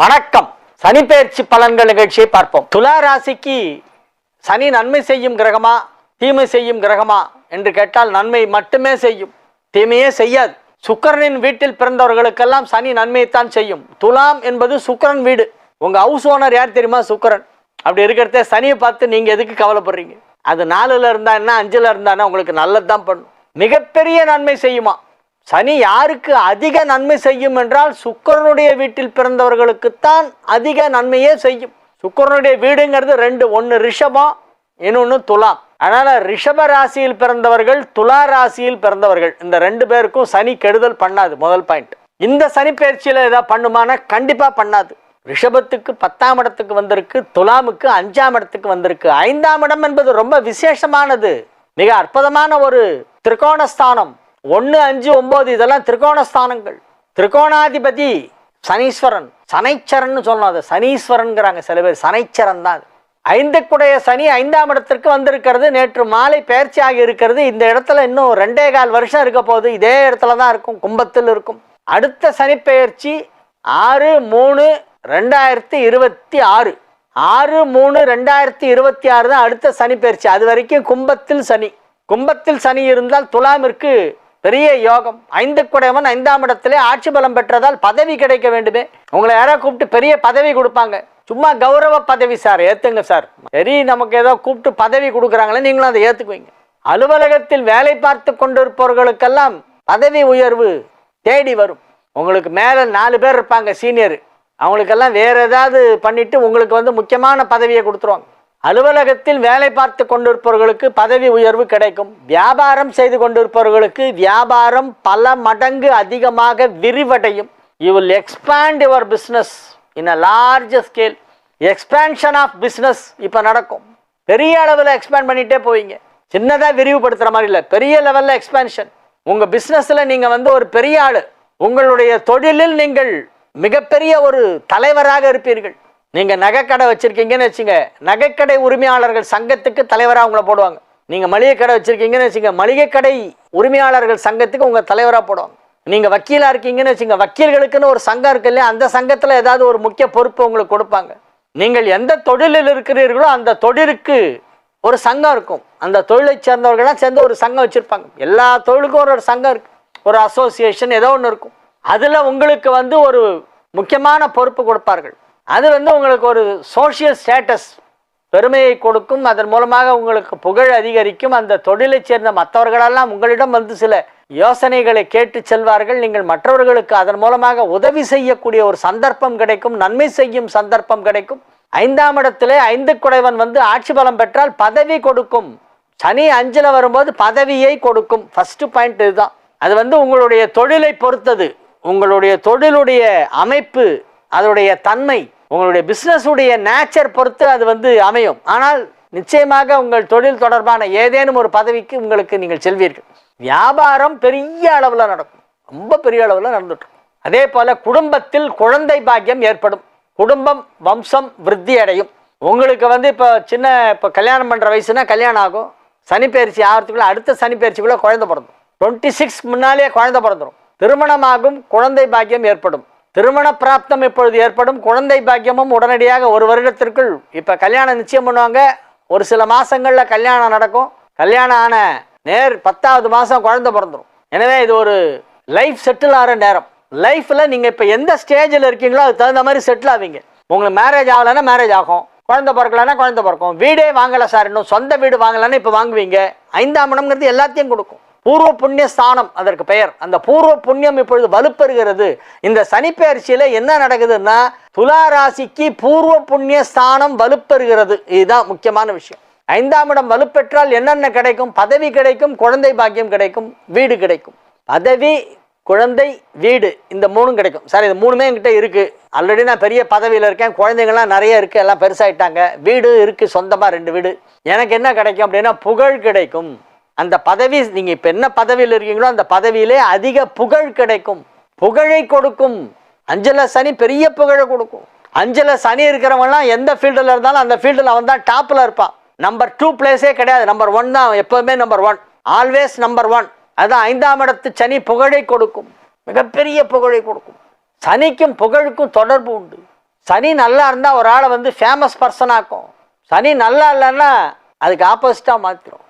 வணக்கம். சனி பெயர்ச்சி பலன்கள் நிகழ்ச்சியை பார்ப்போம். துலா ராசிக்கு சனி நன்மை செய்யும் கிரகமா தீமை செய்யும் கிரகமா என்று கேட்டால் நன்மை மட்டுமே செய்யும். தீமையே செய்யாது. சுக்கரனின் வீட்டில் பிறந்தவர்களுக்கெல்லாம் சனி நன்மையைத்தான் செய்யும். துலாம் என்பது சுக்கரன் வீடு. உங்க ஹவுஸ் ஓனர் யார் தெரியுமா சுக்கரன்? அப்படி இருக்கிறத சனியை பார்த்து நீங்க எதுக்கு கவலைப்படுறீங்க? அது நாலுல இருந்தா என்ன அஞ்சுல இருந்தா உங்களுக்கு நல்லது தான் பண்ணும். மிகப்பெரிய நன்மை செய்யுமா? சனி யாருக்கு அதிக நன்மை செய்யும் என்றால் சுக்கரனுடைய வீட்டில் பிறந்தவர்களுக்குத்தான் அதிக நன்மையே செய்யும். சுக்கரனுடைய வீடுங்கிறது ரெண்டு ஒன்று ரிஷபம் இன்னொன்று துலாம். அதனால் ரிஷப ராசியில் பிறந்தவர்கள் துலா ராசியில் பிறந்தவர்கள் இந்த ரெண்டு பேருக்கும் சனி கெடுதல் பண்ணாது முதல் பாயிண்ட் இந்த சனி பயிற்சியில் ஏதாவது பண்ணுமானா கண்டிப்பாக பண்ணாது. ரிஷபத்துக்கு பத்தாம் இடத்துக்கு வந்திருக்கு துலாமுக்கு அஞ்சாம் இடத்துக்கு வந்திருக்கு. ஐந்தாம் இடம் என்பது ரொம்ப விசேஷமானது. மிக அற்புதமான ஒரு திரிகோணஸ்தானம். ஒன்று அஞ்சு ஒம்பது இதெல்லாம் திரிகோணஸ்தானங்கள். திரிகோணாதிபதி சனீஸ்வரன். சனைச்சரன் சொல்லணும் அது. சனீஸ்வரன்கிறாங்க சில பேர். சனைச்சரன் தான் ஐந்துக்குடைய சனி ஐந்தாம் இடத்திற்கு வந்திருக்கிறது. நேற்று மாலை பயிற்சியாகி இருக்கிறது. இந்த இடத்துல இன்னும் ரெண்டே கால் வருஷம் இருக்க போது இதே இடத்துல தான் இருக்கும். கும்பத்தில் இருக்கும். அடுத்த சனிப்பெயர்ச்சி ஆறு மூணு ரெண்டாயிரத்தி இருபத்தி ஆறு. ஆறு மூணு ரெண்டாயிரத்தி இருபத்தி ஆறு தான் அடுத்த சனி பயிற்சி. அது வரைக்கும் கும்பத்தில் சனி. கும்பத்தில் சனி இருந்தால் துலாமிற்கு பெரிய யோகம். ஐந்து குடையவன் ஐந்தாம் இடத்திலே ஆட்சி பலம் பெற்றதால் பதவி கிடைக்க வேண்டுமே. உங்களை யாராவது கூப்பிட்டு பெரிய பதவி கொடுப்பாங்க. சும்மா கௌரவ பதவி சார் ஏத்துங்க சார். சரி நமக்கு ஏதோ கூப்பிட்டு பதவி கொடுக்குறாங்களே நீங்களும் அதை ஏத்துக்குவீங்க. அலுவலகத்தில் வேலை பார்த்து கொண்டிருப்பவர்களுக்கெல்லாம் பதவி உயர்வு தேடி வரும். உங்களுக்கு மேலே நாலு பேர் இருப்பாங்க சீனியர். அவங்களுக்கெல்லாம் வேற ஏதாவது பண்ணிட்டு உங்களுக்கு வந்து முக்கியமான பதவியை கொடுத்துருவாங்க. அலுவலகத்தில் வேலை பார்த்து கொண்டிருப்பவர்களுக்கு பதவி உயர்வு கிடைக்கும். வியாபாரம் செய்து கொண்டிருப்பவர்களுக்கு வியாபாரம் பல மடங்கு அதிகமாக விரிவடையும். You will expand your business in a large scale expansion of business இப்போ நடக்கும். பெரிய அளவில் எக்ஸ்பேண்ட் பண்ணிகிட்டே போவீங்க. சின்னதாக விரிவுபடுத்துகிற மாதிரி இல்லை. பெரிய லெவலில் எக்ஸ்பேன்ஷன் உங்கள் பிஸ்னஸில் நீங்கள் வந்து ஒரு பெரிய ஆள். உங்களுடைய தொழிலில் நீங்கள் மிகப்பெரிய ஒரு தலைவராக இருப்பீர்கள். நீங்கள் நகைக்கடை வச்சுருக்கீங்கன்னு வச்சுங்க. நகைக்கடை உரிமையாளர்கள் சங்கத்துக்கு தலைவராக உங்களை போடுவாங்க. நீங்கள் மளிகை கடை வச்சுருக்கீங்கன்னு வச்சுங்க. மளிகை கடை உரிமையாளர்கள் சங்கத்துக்கு உங்கள் தலைவராக போடுவாங்க. நீங்கள் வக்கீலாக இருக்கீங்கன்னு வச்சுங்க. வக்கீல்களுக்குன்னு ஒரு சங்கம் இருக்கு இல்லையா? அந்த சங்கத்தில் ஏதாவது ஒரு முக்கிய பொறுப்பு உங்களுக்கு கொடுப்பாங்க. நீங்கள் எந்த தொழிலில் இருக்கிறீர்களோ அந்த தொழிலுக்கு ஒரு சங்கம் இருக்கும். அந்த தொழிலை சேர்ந்தவர்கள்லாம் சேர்ந்து ஒரு சங்கம் வச்சுருப்பாங்க. எல்லா தொழிலுக்கும் ஒரு ஒரு சங்கம் இருக்குது ஒரு அசோசியேஷன் ஏதோ ஒன்று இருக்கும். அதில் உங்களுக்கு வந்து ஒரு முக்கியமான பொறுப்பு கொடுப்பார்கள். அது வந்து உங்களுக்கு ஒரு சோஷியல் ஸ்டேட்டஸ் பெருமையை கொடுக்கும். அதன் மூலமாக உங்களுக்கு புகழ் அதிகரிக்கும். அந்த தொழிலைச் சேர்ந்த மற்றவர்களெல்லாம் உங்களிடம் வந்து சில யோசனைகளை கேட்டு செல்வார்கள். நீங்கள் மற்றவர்களுக்கு அதன் மூலமாக உதவி செய்யக்கூடிய ஒரு சந்தர்ப்பம் கிடைக்கும். நன்மை செய்யும் சந்தர்ப்பம் கிடைக்கும். ஐந்தாம் இடத்திலே ஐந்து குடைவன் வந்து ஆட்சி பலம் பெற்றால் பதவி கொடுக்கும். சனி அஞ்சில் வரும்போது பதவியை கொடுக்கும். ஃபர்ஸ்ட் பாயிண்ட் இதுதான். அது வந்து உங்களுடைய தொழிலை பொறுத்தது. உங்களுடைய தொழிலுடைய அமைப்பு அதனுடைய தன்மை உங்களுடைய பிஸ்னஸுடைய நேச்சர் பொறுத்து அது வந்து அமையும். ஆனால் நிச்சயமாக உங்கள் தொழில் தொடர்பான ஏதேனும் ஒரு பதவிக்கு உங்களுக்கு நீங்கள் செல்வீர்கள். வியாபாரம் பெரிய அளவில் நடக்கும். ரொம்ப பெரிய அளவில் நடந்துட்டு. அதே போல குடும்பத்தில் குழந்தை பாக்கியம் ஏற்படும். குடும்பம் வம்சம் விருத்தி அடையும். உங்களுக்கு வந்து இப்போ சின்ன இப்போ கல்யாணம் பண்ணுற வயசுனா கல்யாணம் ஆகும். சனிப்பயிற்சி ஆகிறதுக்குள்ள அடுத்த சனிப்பயிற்சிக்குள்ளே குழந்தை பிறந்துடும் டுவெண்ட்டி சிக்ஸ் முன்னாலே குழந்தை பிறந்துடும் திருமணமாகும் குழந்தை பாக்கியம் ஏற்படும். திருமண பிராப்தம் இப்பொழுது ஏற்படும். குழந்தை பாக்கியமும் உடனடியாக ஒரு வருடத்திற்குள். இப்போ கல்யாணம் நிச்சயம் பண்ணுவாங்க. ஒரு சில மாதங்களில் கல்யாணம் நடக்கும். கல்யாணம் ஆன நேர் பத்தாவது மாதம் குழந்தை பிறந்துடும் எனவே இது ஒரு லைஃப் செட்டில் ஆகிற நேரம். லைஃப்பில் நீங்கள் இப்போ எந்த ஸ்டேஜில் இருக்கீங்களோ அதுக்கு தகுந்த மாதிரி செட்டில் ஆவீங்க. உங்களுக்கு மேரேஜ் ஆகலைன்னா மேரேஜ் ஆகும். குழந்தை பிறக்கலன்னா குழந்தை பிறக்கும். வீடே வாங்கலை சார் இன்னும் சொந்த வீடு வாங்கலைன்னா இப்போ வாங்குவீங்க. ஐந்தாம் இடம்ங்கிறது எல்லாத்தையும் கொடுக்கும். பூர்வ புண்ணிய ஸ்தானம் அதற்கு பெயர். அந்த பூர்வ புண்ணியம் இப்பொழுது வலுப்பெறுகிறது. இந்த சனிப்பெயர்ச்சியில என்ன நடக்குதுன்னா துலா ராசிக்கு பூர்வ புண்ணிய ஸ்தானம் வலுப்பெறுகிறது. இதுதான் முக்கியமான விஷயம். ஐந்தாம் இடம் வலுப்பெற்றால் என்னென்ன கிடைக்கும்? பதவி கிடைக்கும் குழந்தை பாக்கியம் கிடைக்கும் வீடு கிடைக்கும். பதவி குழந்தை வீடு இந்த மூணும் கிடைக்கும். சார் இது மூணுமே என்கிட்ட இருக்குது ஆல்ரெடி நான் பெரிய பதவியில் இருக்கேன். குழந்தைங்கள்லாம் நிறைய இருக்குது எல்லாம் பெருசாயிட்டாங்க. வீடு இருக்குது சொந்தமாக ரெண்டு வீடு. எனக்கு என்ன கிடைக்கும் அப்படின்னா புகழ் கிடைக்கும். அந்த பதவி நீங்க இப்ப என்ன பதவியில் இருக்கீங்களோ அந்த பதவியிலே அதிக புகழ் கிடைக்கும். புகழை கொடுக்கும். அஞ்சல சனி பெரிய புகழை கொடுக்கும். அஞ்சல சனி இருக்கிறவங்கலாம் எந்த ஃபீல்டில் இருந்தாலும் அந்த ஃபீல்டில் அவன் தான் டாப்பில் இருப்பான். நம்பர் டூ பிளேஸே கிடையாது. நம்பர் ஒன் தான் எப்பவுமே number one always number one அதான் ஐந்தாம் இடத்து சனி புகழை கொடுக்கும். மிகப்பெரிய புகழை கொடுக்கும். சனிக்கும் புகழுக்கும் தொடர்பு உண்டு. சனி நல்லா இருந்தால் ஒரு ஆளை வந்து ஃபேமஸ் பர்சனாக்கும் சனி நல்லா இல்லைன்னா அதுக்கு ஆப்போசிட்டாக மாற்றிடும்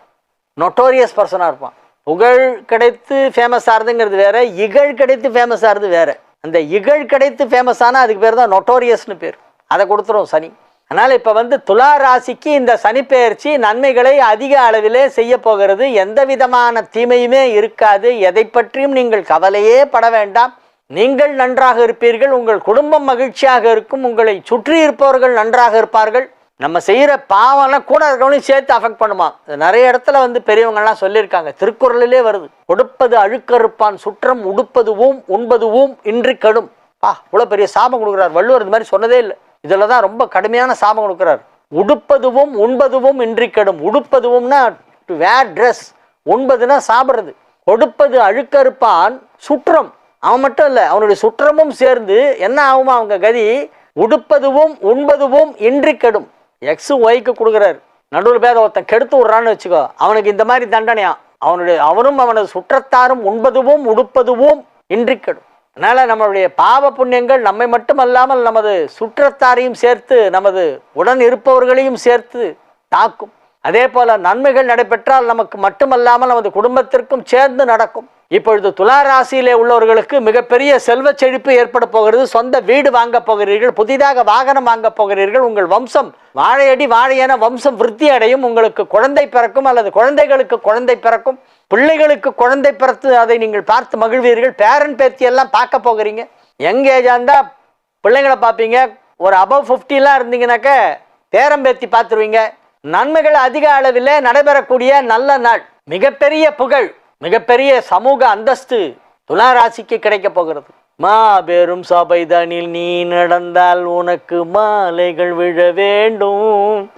நொட்டோரியஸ் பர்சனாக இருப்பான். புகழ் கிடைத்து ஃபேமஸ் ஆகுதுங்கிறது வேற இகழ் கிடைத்து ஃபேமஸ் ஆகுது வேற. அந்த இகழ் கிடைத்து ஃபேமஸ் ஆனால் அதுக்கு பேர் தான் நொட்டோரியஸ்னு பேர். அதை கொடுத்துரும் சனி. அதனால் இப்போ வந்து துலா ராசிக்கு இந்த சனிப்பெயர்ச்சி நன்மைகளை அதிக அளவிலே செய்ய போகிறது. எந்த விதமான தீமையுமே இருக்காது. எதை பற்றியும் நீங்கள் கவலையே பட வேண்டாம். நீங்கள் நன்றாக இருப்பீர்கள். உங்கள் குடும்பம் மகிழ்ச்சியாக இருக்கும். உங்களை சுற்றி இருப்பவர்கள் நன்றாக இருப்பார்கள். நம்ம செய்கிற பாவம்லாம் கூட இருக்கவனையும் சேர்த்து அஃபெக்ட் பண்ணுமா? நிறைய இடத்துல வந்து பெரியவங்கள்லாம் சொல்லியிருக்காங்க. திருக்குறளிலே வருது. கொடுப்பது அழுக்கறுப்பான் சுற்றம் உடுப்பதுவும் உண்பதுவும் இன்றி கடும். பா இவ்வளோ பெரிய சாபம் கொடுக்குறார். வள்ளுவர் இது மாதிரி சொன்னதே இல்லை. இதில் தான் ரொம்ப கடுமையான சாபம் கொடுக்குறார். உடுப்பதுவும் உண்பதுவும் இன்றி கடும். உடுப்பதுவும்னா டு வேர் ட்ரெஸ் உண்பதுன்னா சாப்பிட்றது. கொடுப்பது அழுக்கறுப்பான் சுற்றம். அவன் மட்டும் இல்லை அவனுடைய சுற்றமும் சேர்ந்து என்ன ஆகுமா அவங்க கதி? உடுப்பதுவும் உண்பதுவும் இன்றி கெடும். எக்ஸு ஒய்க்கு கொடுக்குறாரு. நடுவில் பேர ஒருத்தன் கெடுத்து விட்றான்னு வச்சுக்கோ. அவனுக்கு இந்த மாதிரி தண்டனையா? அவனுடைய அவனும் அவனது சுற்றத்தாரும் உண்பதுவும் உடுப்பதுவும் இன்றி கெடும் அதனால் நம்மளுடைய பாவ புண்ணியங்கள் நம்மை மட்டுமல்லாமல் நமது சுற்றத்தாரையும் சேர்த்து நமது உடன் இருப்பவர்களையும் சேர்த்து தாக்கும். அதே போல் நன்மைகள் நடைபெற்றால் நமக்கு மட்டுமல்லாமல் நமது குடும்பத்திற்கும் சேர்ந்து நடக்கும். இப்பொழுது துலா ராசியிலே உள்ளவர்களுக்கு மிகப்பெரிய செல்வ செழிப்பு ஏற்பட போகிறது. சொந்த வீடு வாங்க போகிறீர்கள் புதிதாக வாகனம் வாங்க போகிறீர்கள். உங்கள் வம்சம் வாழையடி வாழையென வம்சம் விருத்தி அடையும். உங்களுக்கு குழந்தை பிறக்கும் அல்லது குழந்தைகளுக்கு குழந்தை பிறக்கும். பிள்ளைகளுக்கு குழந்தை பிறத்து அதை நீங்கள் பார்த்து மகிழ்வீர்கள். பேரன் பேத்தி எல்லாம் பார்க்க போகிறீங்க. யங் ஏஜாக இருந்தால் பிள்ளைங்களை பார்ப்பீங்க. ஒரு அபவ் ஃபிஃப்டிலாம் இருந்தீங்கன்னாக்க பேரம்பேத்தி பார்த்துருவீங்க. நன்மைகள் அதிக அளவில் நடைபெறக்கூடிய நல்ல நாள். மிகப்பெரிய புகழ். மிகப்பெரிய சமூக அந்தஸ்து துலா ராசிக்கு கிடைக்க போகிறது. மாபெரும் சபைதனில் நீ நடந்தால் உனக்கு மாலைகள் விழ வேண்டும்.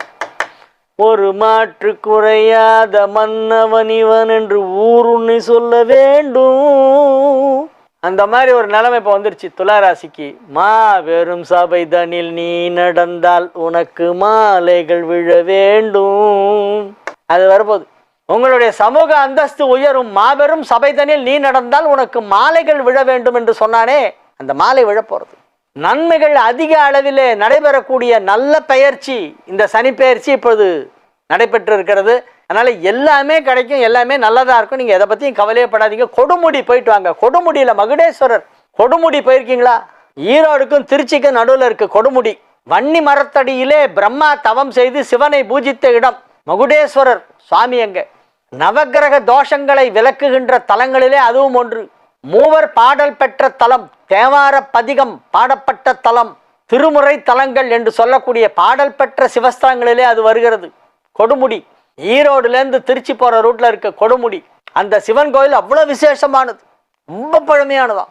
ஒரு மாற்று குறையாத மன்னவன் இவன் என்று ஊருன்னு சொல்ல வேண்டும். அந்த மாதிரி ஒரு நிலைமை இப்போ வந்துருச்சு துளாராசிக்கு. மாபெரும் சபைதானில் நீ நடந்தால் உனக்கு மாலைகள் விழ வேண்டும். அது வரப்போகுது. உங்களுடைய சமூக அந்தஸ்து உயரும் மாபெரும் சபைதனில் நீ நடந்தால் உனக்கு மாலைகள் விழ வேண்டும் என்று சொன்னானே அந்த மாலை விழப்போகிறது நன்மைகள் அதிக அளவிலே நடைபெறக்கூடிய நல்ல பெயர்ச்சி இந்த சனி பயிற்சி இப்பொழுது நடைபெற்று இருக்கிறது அதனால் எல்லாமே கிடைக்கும் எல்லாமே நல்லதாக இருக்கும். நீங்கள் எதை பற்றியும் கவலையப்படாதீங்க கொடுமுடி போயிட்டு வாங்க. கொடுமுடியில் மகுடேஸ்வரர். கொடுமுடி போயிருக்கீங்களா? ஈரோடுக்கும் திருச்சிக்கும் நடுவில் இருக்கு கொடுமுடி. வன்னி மரத்தடியிலே பிரம்மா தவம் செய்து சிவனை பூஜித்த இடம். மகுடேஸ்வரர் சுவாமி அங்கே நவக்கிரக தோஷங்களை விளக்குகின்ற தலங்களிலே அதுவும் ஒன்று. மூவர் பாடல் பெற்ற தலம் தேவார பதிகம் பாடப்பட்ட தலம் திருமுறை தலங்கள் என்று சொல்லக்கூடிய பாடல் பெற்ற சிவஸ்தலங்களிலே அது வருகிறது. கொடுமுடி ஈரோடுலேருந்து திருச்சி போகிற ரூட்டில் இருக்க கொடுமுடி. அந்த சிவன் கோயில் அவ்வளோ விசேஷமானது. ரொம்ப பழமையானதான்.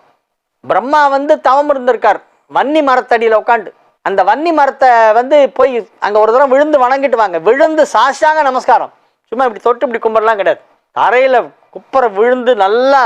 பிரம்மா வந்து தவம் இருந்திருக்கார். வன்னி மரத்தடியில் உட்காந்து அந்த வன்னி மரத்தை வந்து போய் அங்கே ஒரு தடவை விழுந்து வணங்கிட்டு வாங்க. விழுந்து சாஷாங்க நமஸ்காரம். சும்மா இப்படி தொட்டு இப்படி கும்பிடலாம் கிடையாது. தரையில் குப்பரை விழுந்து நல்லா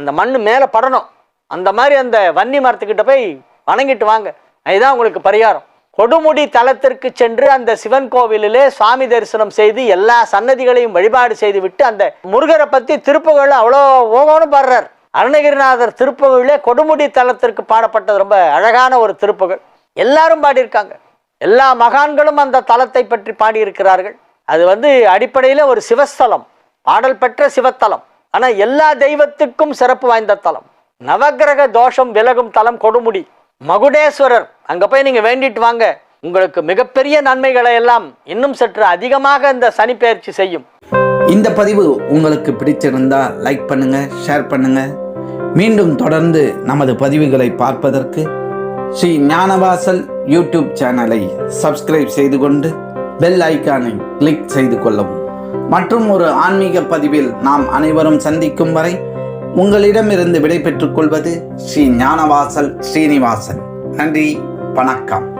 அந்த மண் மேலே படணும். அந்த மாதிரி அந்த வன்னி மரத்துக்கிட்ட போய் வணங்கிட்டு வாங்க. அதுதான் உங்களுக்கு பரிகாரம். கொடுமுடி தலத்திற்கு சென்று அந்த சிவன் கோவிலிலே சுவாமி தரிசனம் செய்து எல்லா சன்னதிகளையும் வழிபாடு செய்து விட்டு அந்த முருகரை பற்றி திருப்புகழ் அவ்வளோ ஓகோன்னு பாடுறார். அருணகிரிநாதர் திருப்புகழிலே கொடுமுடி தலத்திற்கு பாடப்பட்டது ரொம்ப அழகான ஒரு திருப்புகழ். எல்லாரும் பாடியிருக்காங்க. எல்லா மகான்களும் அந்த தலத்தை பற்றி பாடியிருக்கிறார்கள். அது வந்து அடிப்படையில் ஒரு சிவஸ்தலம் பாடல் பெற்ற சிவத்தலம். ஆனால் எல்லா தெய்வத்துக்கும் சிறப்பு வாய்ந்த தலம். நவக்கிரக தோஷம் விலகும் தலம் கொடுமுடி மகுடேஸ்வரர். அங்கே போய் நீங்கள் வேண்டிட்டு வாங்க. உங்களுக்கு மிகப்பெரிய நன்மைகளை எல்லாம் இன்னும் சற்று அதிகமாக இந்த சனி பயிற்சி செய்யும். இந்த பதிவு உங்களுக்கு பிடிச்சிருந்தா லைக் பண்ணுங்க ஷேர் பண்ணுங்க. மீண்டும் தொடர்ந்து நமது பதிவுகளை பார்ப்பதற்கு ஸ்ரீ ஞானவாசல் யூடியூப் சேனலை சப்ஸ்கிரைப் செய்து கொண்டு பெல் ஐக்கானை கிளிக் செய்து கொள்ளவும். மற்றும் ஒரு ஆன்மீக பதிவில் நாம் அனைவரும் சந்திக்கும் வரை உங்களிடமிருந்து விடைபெற்றுக் கொள்வது ஸ்ரீ ஞானவாசல் ஸ்ரீனிவாசன். நன்றி வணக்கம்.